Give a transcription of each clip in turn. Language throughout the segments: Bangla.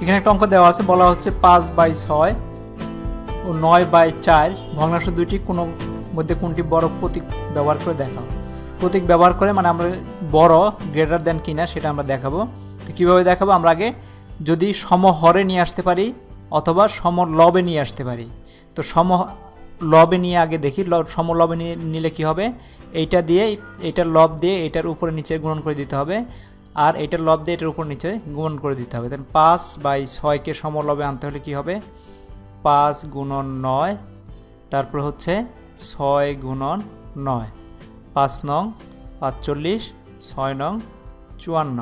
এখানে একটা অঙ্ক দেওয়া আছে, বলা হচ্ছে পাঁচ বাই ছয় ও নয় বাই চার। ভগ্নাংশ দুইটি কোনো মধ্যে কোনটি বড় প্রতীক ব্যবহার করে দেখাও। প্রতীক ব্যবহার করে মানে আমরা বড় গ্রেটার দেন কিনা সেটা আমরা দেখাবো। তো কীভাবে দেখাবো? আমরা আগে যদি সমহরে নিয়ে আসতে পারি অথবা সম লবে নিয়ে আসতে পারি। তো সম লবে নিয়ে আগে দেখি সম লবে নিয়ে নিলে কি হবে? এইটা দিয়ে, এইটার লব দিয়ে এটার উপরে নিচে গ্রহণ করে দিতে হবে। আর এটার লব দিয়ে এটার উপর নিচে গুণন করে দিতে হবে। দেন পাঁচ বাই ছয়কে সমলবে আনতে হলে কি হবে? পাঁচ গুণন নয়, তারপর হচ্ছে ছয় গুণন নয়। পাঁচ নং পাঁচচল্লিশ, ছয় নং চুয়ান্ন।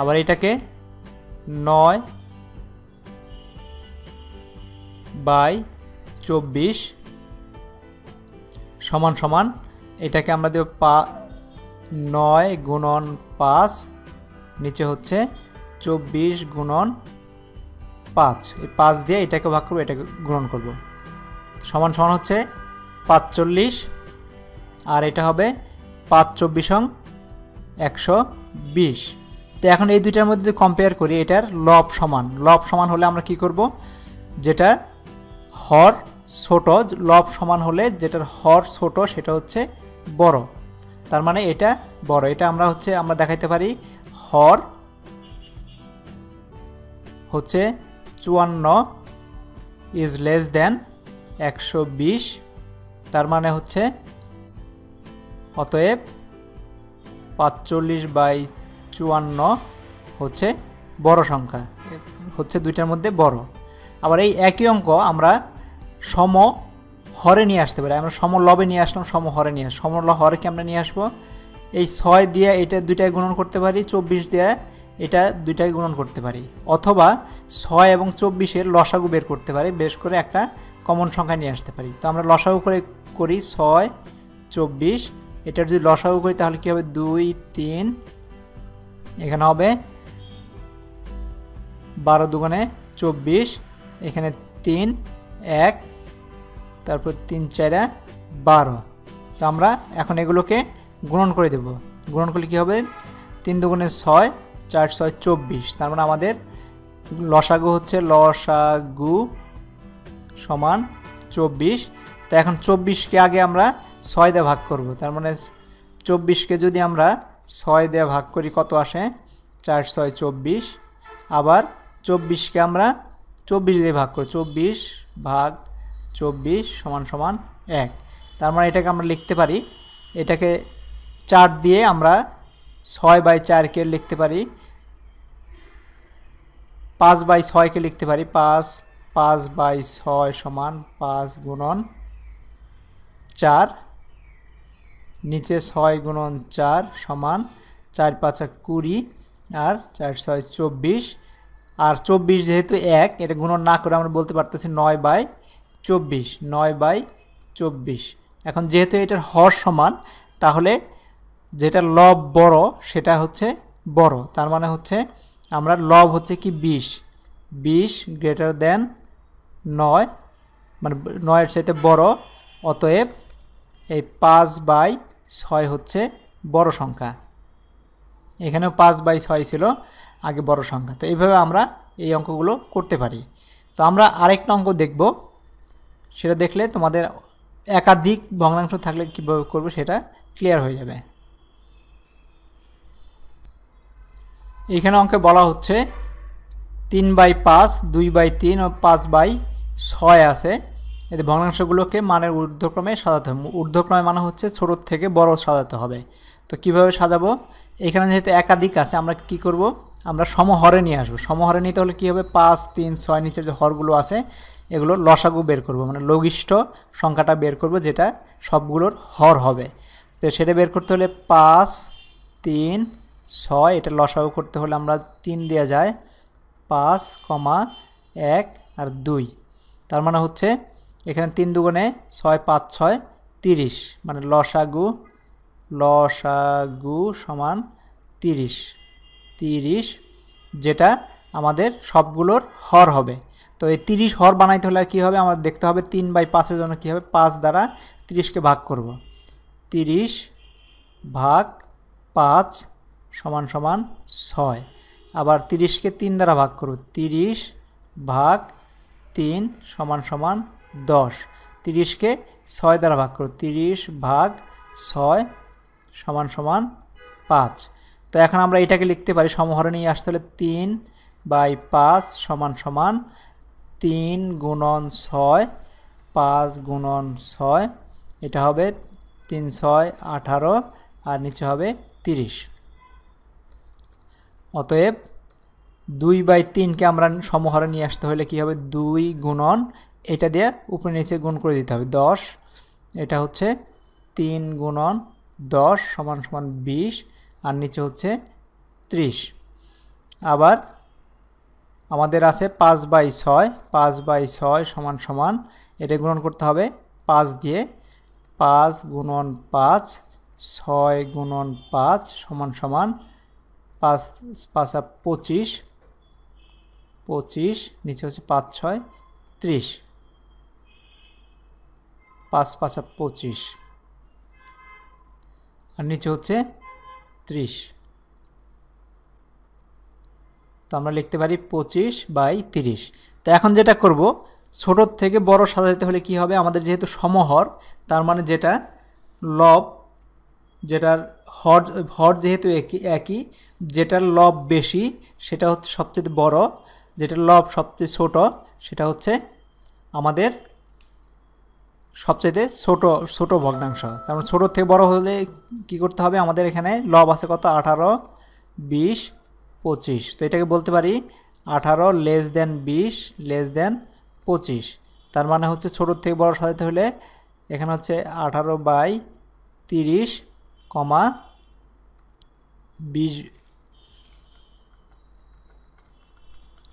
আবার এটাকে নয় বাই চব্বিশ সমান সমান এটাকে আমরা দেব পা নয় গুণন পাঁচ, নিচে হচ্ছে চব্বিশ গুণন পাঁচ। এই পাঁচ দিয়ে এটাকে ভাগ করব, এটাকে গুণন করব। সমান সমান হচ্ছে পাঁচচল্লিশ, আর এটা হবে পাঁচ চব্বিশ একশো বিশ। তো এখন এই দুইটার মধ্যে যদি কম্পেয়ার করি, এটার লব সমান। লব সমান হলে আমরা কি করব? যেটা হর ছোট, লব সমান হলে যেটার হর ছোট, সেটা হচ্ছে বড়। তার মানে এটা বড়। এটা আমরা হচ্ছে, আমরা দেখাইতে পারি, হর হচ্ছে চুয়ান্ন ইজ লেস দেন একশো বিশ, তার মানে হচ্ছে অতএব পাঁচচল্লিশ বাই চুয়ান্ন হচ্ছে বড় সংখ্যা, হচ্ছে দুইটার মধ্যে বড়। আবার এই একই অঙ্ক আমরা সম হরে নিয়ে আসতে পারি, আমরা সম লবে নিয়ে আসলাম, সম হরে নিয়ে সম ল- হরে কি আমরা নিয়ে আসব? এই ছয় দিয়ে এটা দুইটায় গুণন করতে পারি, চব্বিশ দিয়ে এটা দুইটায় গুণন করতে পারি, অথবা ছয় এবং চব্বিশের লসাগু বের করতে পারি, বেশ করে একটা কমন সংখ্যা নিয়ে আসতে পারি। তো আমরা লসাগু করে করি ছয়, চব্বিশ, এটার যদি লসাগু করি তাহলে কী হবে? দুই, তিন, এখানে হবে বারো দুগুণে চব্বিশ, এখানে তিন, এক তারপর তিন, চারা, বারো। তো আমরা এখন এগুলোকে গুণন করে দেব। গুণন করলে কী হবে? তিন দুগুণে ছয়, চার ছয় চব্বিশ। তার মানে আমাদের লসাগু হচ্ছে লসাগু সমান চব্বিশ। তো এখন চব্বিশকে আগে আমরা ছয় দিয়ে ভাগ করব। তার মানে চব্বিশকে যদি আমরা ছয় দিয়ে ভাগ করি, কত আসে? চার ছয় চব্বিশ। আবার চব্বিশকে আমরা চব্বিশ দিয়ে ভাগ করি। চব্বিশ ভাগ চব্বিশ সমান সমান এক। তার মানে এটাকে আমরা লিখতে পারি, এটাকে চার দিয়ে আমরা ছয় বাই চারকে লিখতে পারি, পাঁচ বাই ছয়কে লিখতে পারি, পাঁচ পাঁচ বাই ছয় সমান পাঁচ গুণন চার, নিচে ছয় গুণন চার সমান চার পাঁচা কুড়ি আর চার ছয় চব্বিশ। আর চব্বিশ যেহেতু এক, এটা গুণন না করে আমরা বলতে পারতেছি নয় বাই চব্বিশ, নয় বাই চব্বিশ। এখন যেহেতু এটার হর সমান, তাহলে যেটা লব বড়, সেটা হচ্ছে বড়। তার মানে হচ্ছে আমরা লব হচ্ছে কি বিশ? বিশ গ্রেটার দেন নয় মানে নয়ের চাইতে বড়, অতএব এই পাঁচ বাই ছয় হচ্ছে বড় সংখ্যা। এখানেও পাঁচ বাই ছয় ছিল, আগে বড় সংখ্যা। তো এইভাবে আমরা এই অঙ্কগুলো করতে পারি। তো আমরা আরেকটা অঙ্ক দেখব। সেটা দেখলে তোমাদের একাধিক ভগ্নাংশ থাকলে কীভাবে করবে সেটা ক্লিয়ার হয়ে যাবে। এখানে অঙ্কে বলা হচ্ছে তিন বাই পাঁচ, দুই বাই তিন ও পাঁচ বাই ছয় আছে। এতে ভগ্নাংশগুলোকে মানের ঊর্ধ্বক্রমে সাজাতে হবে। ঊর্ধ্বক্রমে মানে হচ্ছে ছোটোর থেকে বড় সাজাতে হবে। তো কীভাবে সাজাবো? এখানে যেহেতু একাধিক আছে, আমরা কি করব? আমরা সমহরে নিয়ে আসব। সমহরে নিতে হলে কী হবে? পাঁচ, তিন, ছয় নিচের যে হরগুলো আছে, এগুলো লসাগু বের করব। মানে লঘিষ্ঠ সংখ্যাটা বের করব যেটা সবগুলোর হর হবে। তো সেটা বের করতে হলে পাঁচ, তিন, ছয়, এটা লসাগু করতে হলে আমরা তিন দেওয়া যায় পাঁচ, কমা এক আর দুই। তার মানে হচ্ছে এখানে তিন দুগুণে ছয়, পাঁচ, ছয়, তিরিশ। মানে লসাগু লসাগু সমান তিরিশ। তিরিশ, যেটা আমাদের সবগুলোর হর হবে। তো এই তিরিশ হর বানাইতে হলে কী হবে? আমাদের দেখতে হবে তিন বাই পাঁচের জন্য কী হবে? পাঁচ দ্বারা তিরিশকে ভাগ করব। তিরিশ ভাগ পাঁচ সমান সমান ছয়। আবার তিরিশকে তিন দ্বারা ভাগ করব। তিরিশ ভাগ তিন সমান সমান দশ। তিরিশকে ছয় দ্বারা ভাগ করব। তিরিশ ভাগ ছয় সমান সমান পাঁচ। তো এখন আমরা এটাকে লিখতে পারি, সমহরে নিয়ে আসতে হলে তিন বাই পাঁচ সমান সমান তিন গুণন ছয়, পাঁচ গুণন ছয়, এটা হবে তিন ছয় আঠারো আর নিচে হবে তিরিশ। অতএব দুই বাই তিনকে আমরা সমহরে নিয়ে আসতে হলে কী হবে? দুই গুণন, এটা দিয়ে উপরে নিচে গুণ করে দিতে হবে। দশ, এটা হচ্ছে তিন গুণন দশ সমান সমান বিশ আর নিচে হচ্ছে ত্রিশ। আবার আমাদের আছে পাঁচ বাই ছয়, পাঁচ বাই ছয় সমান সমান, এটা গুণন করতে হবে পাঁচ দিয়ে। পাঁচ গুণন পাঁচ, ছয় গুণন পাঁচ সমান সমান পাঁচ, পাঁচা পঁচিশ পঁচিশ, নিচে হচ্ছে পাঁচ, ছয়, ত্রিশ। পাঁচ, পাঁচা পঁচিশ। আর নিচে হচ্ছে ত্রিশ। তো আমরা লিখতে পারি পঁচিশ বাই তিরিশ। তো এখন যেটা করব, ছোটোর থেকে বড় সাজাতে হলে কি হবে? আমাদের যেহেতু সমহর, তার মানে যেটা লব, যেটার হর হর যেহেতু একই একই, যেটার লব বেশি, সেটা হচ্ছে সবচেয়ে বড়, যেটার লব সবচেয়ে ছোট, সেটা হচ্ছে আমাদের সবচেয়ে ছোট ছোট ভগ্নাংশ। তার মানে ছোটোর থেকে বড় হলে কি করতে হবে? আমাদের এখানে লব আছে কত? আঠারো, বিশ, পঁচিশ। তো এটাকে বলতে পারি আঠারো লেস দেন বিশ লেস দেন পঁচিশ। তার মানে হচ্ছে ছোটোর থেকে বড় সাজাতে হলে এখানে হচ্ছে আঠারো বাই তিরিশ, কমা বিশ।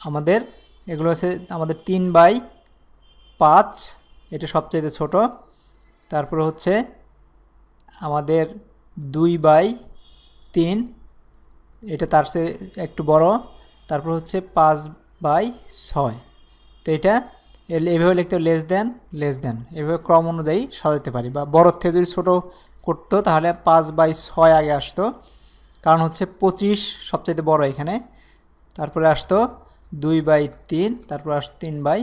আমাদের এগুলো হচ্ছে আমাদের তিন বাই পাঁচ। এটা সবচেয়ে ছোট। তারপরে হচ্ছে আমাদের দুই বাই তিন, এটা তার চেয়ে একটু বড়। তারপর হচ্ছে পাঁচ বাই ছয়। তো এটা এভাবে লিখতে লেস দেন লেস দেন এভাবে ক্রম অনুযায়ী সাজাতে পারি। বা বড়োর থেকে যদি ছোটো করতো তাহলে পাঁচ বাই ছয় আগে আসতো। কারণ হচ্ছে পঁচিশ সবচেয়ে বড় এখানে। তারপরে আসতো দুই বাই তিন, তারপর আসতো তিন বাই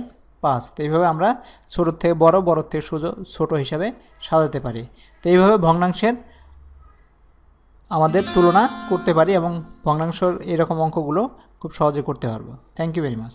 পাঁচ তো এইভাবে আমরা ছোটোর থেকে বড় বড়োর থেকে সুযোগ ছোটো হিসাবে সাজাতে পারি। তো এইভাবে ভগ্নাংশের আমাদের তুলনা করতে পারি এবং ভগ্নাংশ এরকম অঙ্কগুলো খুব সহজে করতে পারব। Thank you very much